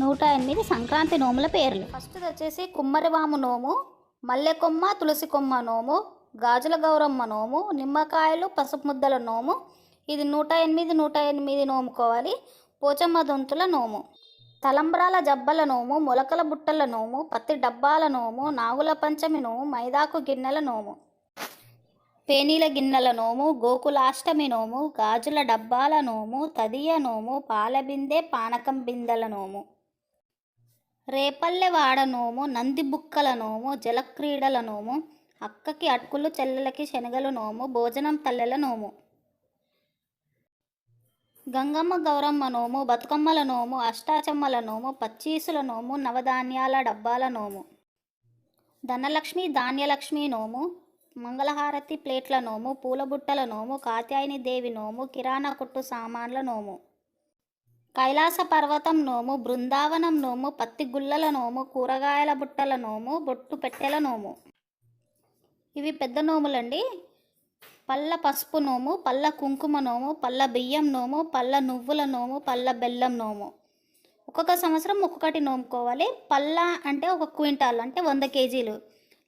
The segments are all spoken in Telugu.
నూట ఎనిమిది సంక్రాంతి నోముల పేర్లు. ఫస్ట్ వచ్చేసి కుమ్మరివాము నోము మల్లె కొమ్మ తులసి కొమ్మ నోము గాజుల గౌరమ్మ నోము నిమ్మకాయలు పసుపు ముద్దల నోము ఇది నూట ఎనిమిది నూట ఎనిమిది నోముకోవాలి. పోచమ్మ దొంతుల నోము తలంబ్రాల జబ్బల నోము మొలకల బుట్టల నోము పత్తి డబ్బాల నోము నాగుల పంచమి నోము మైదాకు గిన్నెల నోము పేనీల గిన్నెల నోము గోకులాష్టమి నోము గాజుల డబ్బాల నోము తదియ నోము పాలబిందె పానకం బిందెల నోము. రేపల్లెవాడ నోము నంది బుక్కల నోము జలక్రీడల నోము అక్కకి అటుకులు చెల్లెలకి శనగల నోము భోజనం తల్లెల నోము గంగమ్మ గౌరమ్మ నోము బతుకమ్మల నోము అష్టాచమ్మల నోము పచ్చీసుల నోము నవధాన్యాల డబ్బాల నోము ధనలక్ష్మి ధాన్యలక్ష్మి నోము మంగళహారతి ప్లేట్ల నోము పూలబుట్టల నోము కాత్యాయని దేవి నోము కిరాణా కొట్టు సామాన్ల నోము కైలాస పర్వతం నోము బృందావనం నోము పత్తి గుల్లల నోము కూరగాయల బుట్టల నోము బొట్టు పెట్టెల నోము. ఇవి పెద్ద నోములండి. పళ్ళ పసుపు నోము పళ్ళ కుంకుమ నోము పళ్ళ బియ్యం నోము పళ్ళ నువ్వుల నోము పళ్ళ బెల్లం నోము. ఒక్కొక్క సంవత్సరం ఒక్కొక్కటి నోముకోవాలి. పళ్ళ అంటే ఒక క్వింటాల్ అంటే వంద కేజీలు.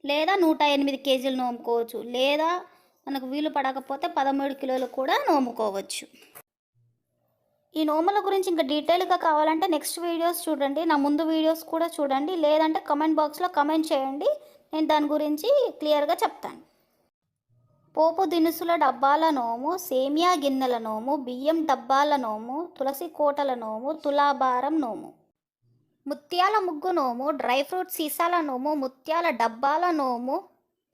లేదా నూట ఎనిమిది కేజీలు నోముకోవచ్చు. లేదా మనకు వీలు పడకపోతే పదమూడు కిలోలు కూడా నోముకోవచ్చు. ఈ నోముల గురించి ఇంకా డీటెయిల్గా కావాలంటే నెక్స్ట్ వీడియోస్ చూడండి. నా ముందు వీడియోస్ కూడా చూడండి. లేదంటే కమెంట్ బాక్స్లో కమెంట్ చేయండి. నేను దాని గురించి క్లియర్గా చెప్తాను. పోపు దినుసుల డబ్బాల నోము సేమియా గిన్నెల నోము బియ్యం డబ్బాల నోము తులసి కోటల నోము తులాభారం నోము. ముత్యాల ముగ్గు నోము డ్రై ఫ్రూట్ సీసాల నోము ముత్యాల డబ్బాల నోము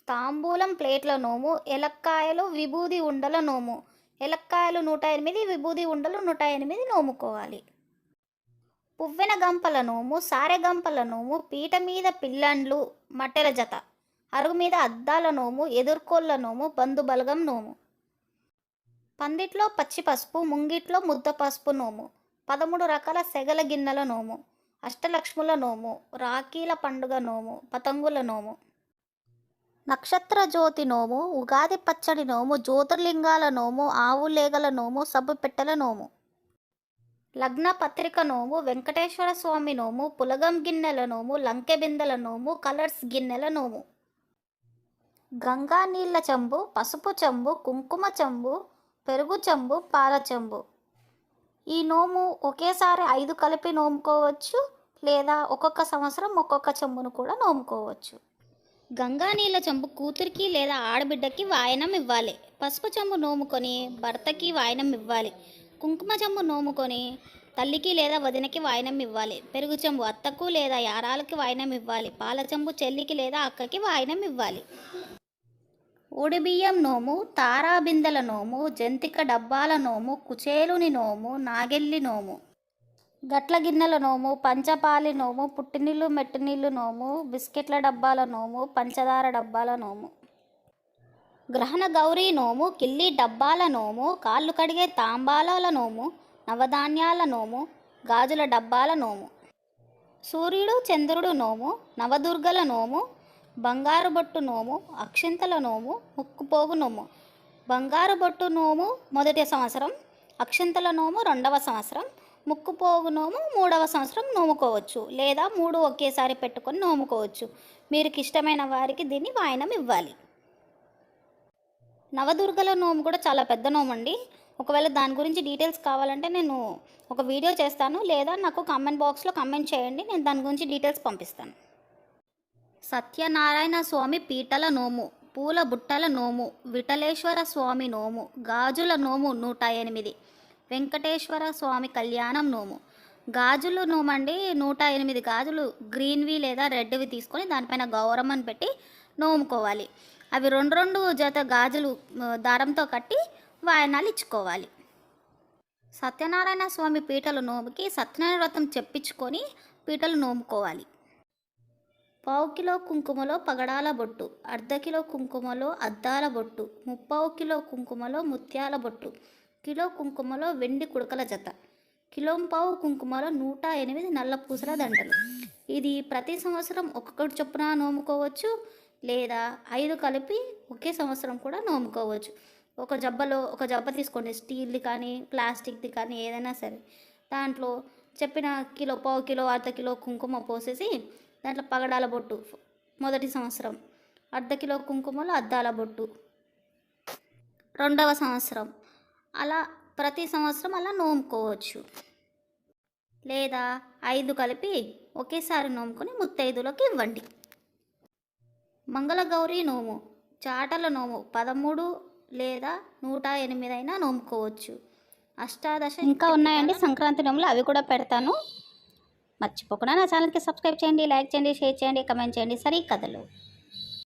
తాంబూలం ప్లేట్ల నోము ఎలక్కాయలు విభూది ఉండల నోము ఎలక్కాయలు నూట ఎనిమిది విభూది ఉండలు నూట ఎనిమిది నోముకోవాలి. పువ్వెన గంపల నోము సారె గంపల నోము పీట మీద పిల్లండ్లు మట్టెల జత. అరుగు మీద అద్దాల నోము ఎదుర్కోళ్ళ నోము బంధు బలగం నోము. పందిట్లో పచ్చి పసుపు ముంగిట్లో ముద్ద పసుపు నోము. పదమూడు రకాల సెగల గిన్నెల నోము. అష్టలక్ష్ముల నోము రాఖీల పండుగ నోము పతంగుల నోము. నక్షత్ర జ్యోతి నోము ఉగాది పచ్చడి నోము జ్యోతిర్లింగాల నోము ఆవులేగల నోము సబ్బు పెట్టెల నోము. లగ్న పత్రిక నోము వెంకటేశ్వర స్వామి నోము పులగం గిన్నెల నోము లంకె బిందెల నోము కలర్స్ గిన్నెల నోము. గంగా నీళ్ళ చెంబు పసుపు చెంబు కుంకుమ చెంబు పెరుగు చెంబు పాల చెంబు. ఈ నోము ఒకేసారి ఐదు కలిపి నోముకోవచ్చు లేదా ఒక్కొక్క సంవత్సరం ఒక్కొక్క చెంబును కూడా నోముకోవచ్చు. గంగా నీళ్ళ చెంబు కూతురికి లేదా ఆడబిడ్డకి వాయనం ఇవ్వాలి. పసుపు చెంబు నోముకొని భర్తకి వాయనం ఇవ్వాలి. కుంకుమ చెంబు నోముకొని తల్లికి లేదా వదినకి వాయనం ఇవ్వాలి. పెరుగు చెంబు అత్తకు లేదా యారాలకి వాయనం ఇవ్వాలి. పాల చెంబు చెల్లికి లేదా అక్కకి వాయనం ఇవ్వాలి. బియ్యం నోము తారాబిందెల నోము జంతిక డబ్బాల నోము కుచేలుని నోము నాగెల్లి నోము. గట్ల గిన్నెల నోము పంచపాలి నోము పుట్టినీళ్ళు మెట్టినీళ్ళు నోము బిస్కెట్ల డబ్బాల నోము పంచదార డబ్బాల నోము. గ్రహణ గౌరీ నోము కిల్లి డబ్బాల నోము కాళ్ళు కడిగే తాంబాలాల నోము నవధాన్యాల నోము గాజుల డబ్బాల నోము. సూర్యుడు చంద్రుడు నోము నవదుర్గల నోము బంగారు బొట్టు నోము అక్షింతల నోము ముక్కుపోగు నోము. బంగారు బొట్టు నోము మొదటి సంవత్సరం అక్షింతల నోము రెండవ సంవత్సరం ముక్కుపోగు నోము మూడవ సంవత్సరం నోముకోవచ్చు లేదా మూడు ఒకేసారి పెట్టుకొని నోముకోవచ్చు. మీకు ఇష్టమైన వారికి దీన్ని వాయనం ఇవ్వాలి. నవదుర్గల నోము కూడా చాలా పెద్ద నోము అండి ఒకవేళ దాని గురించి డీటెయిల్స్ కావాలంటే నేను ఒక వీడియో చేస్తాను లేదా నాకు కామెంట్ బాక్స్లో కామెంట్ చేయండి నేను దాని గురించి డీటెయిల్స్ పంపిస్తాను. సత్యనారాయణ స్వామి పీటల నోము పూల బుట్టల నోము విఠలేశ్వర స్వామి నోము గాజుల నోము నూట ఎనిమిది వెంకటేశ్వర స్వామి కళ్యాణం నోము. గాజులు నోమండి. నూట ఎనిమిది గాజులు గ్రీన్వి లేదా రెడ్వి తీసుకొని దానిపైన గౌరమ్మని పెట్టి నోముకోవాలి. అవి రెండు రెండు జత గాజులు దారంతో కట్టి వాయనాలు ఇచ్చుకోవాలి. సత్యనారాయణ స్వామి పీటలు నోముకి సత్యనారాయణ వ్రతం చెప్పించుకొని పీటలు నోముకోవాలి. పావు కిలో కుంకుమలో పగడాల బొట్టు అర్ధ కిలో కుంకుమలో అద్దాల బొట్టు ముప్పావు కిలో కుంకుమలో ముత్యాల బొట్టు కిలో కుంకుమలో వెండి కుడకల జత. కిలోంపావు కుంకుమలో నూట ఎనిమిది నల్ల పూసల దండలు. ఇది ప్రతి సంవత్సరం ఒక్కొక్కటి చొప్పున నోముకోవచ్చు లేదా ఐదు కలిపి ఒకే సంవత్సరం కూడా నోముకోవచ్చు. ఒక జబ్బలో ఒక జబ్బ తీసుకోండి. స్టీల్ది కానీ ప్లాస్టిక్ది కానీ ఏదైనా సరే. దాంట్లో చెప్పిన కిలో పావు కిలో అర్ధ కిలో కుంకుమ పోసేసి దాంట్లో పగడాల బొట్టు మొదటి సంవత్సరం. అర్ధ కిలో కుంకుమలో అద్దాల బొట్టు. రెండవ సంవత్సరం. అలా ప్రతి సంవత్సరం అలా నోముకోవచ్చు. లేదా ఐదు కలిపి ఒకేసారి నోముకొని ముత్తైదులకు ఇవ్వండి. మంగళగౌరి నోము చాటల నోము పదమూడు లేదా నూట ఎనిమిది అయినా నోముకోవచ్చు. అష్టాదశ ఇంకా ఉన్నాయండి సంక్రాంతి నోములు అవి కూడా పెడతాను. మర్చిపోకుండా నా ఛానల్కి సబ్స్క్రైబ్ చేయండి లైక్ చేయండి షేర్ చేయండి కమెంట్ చేయండి. సరే కథలు.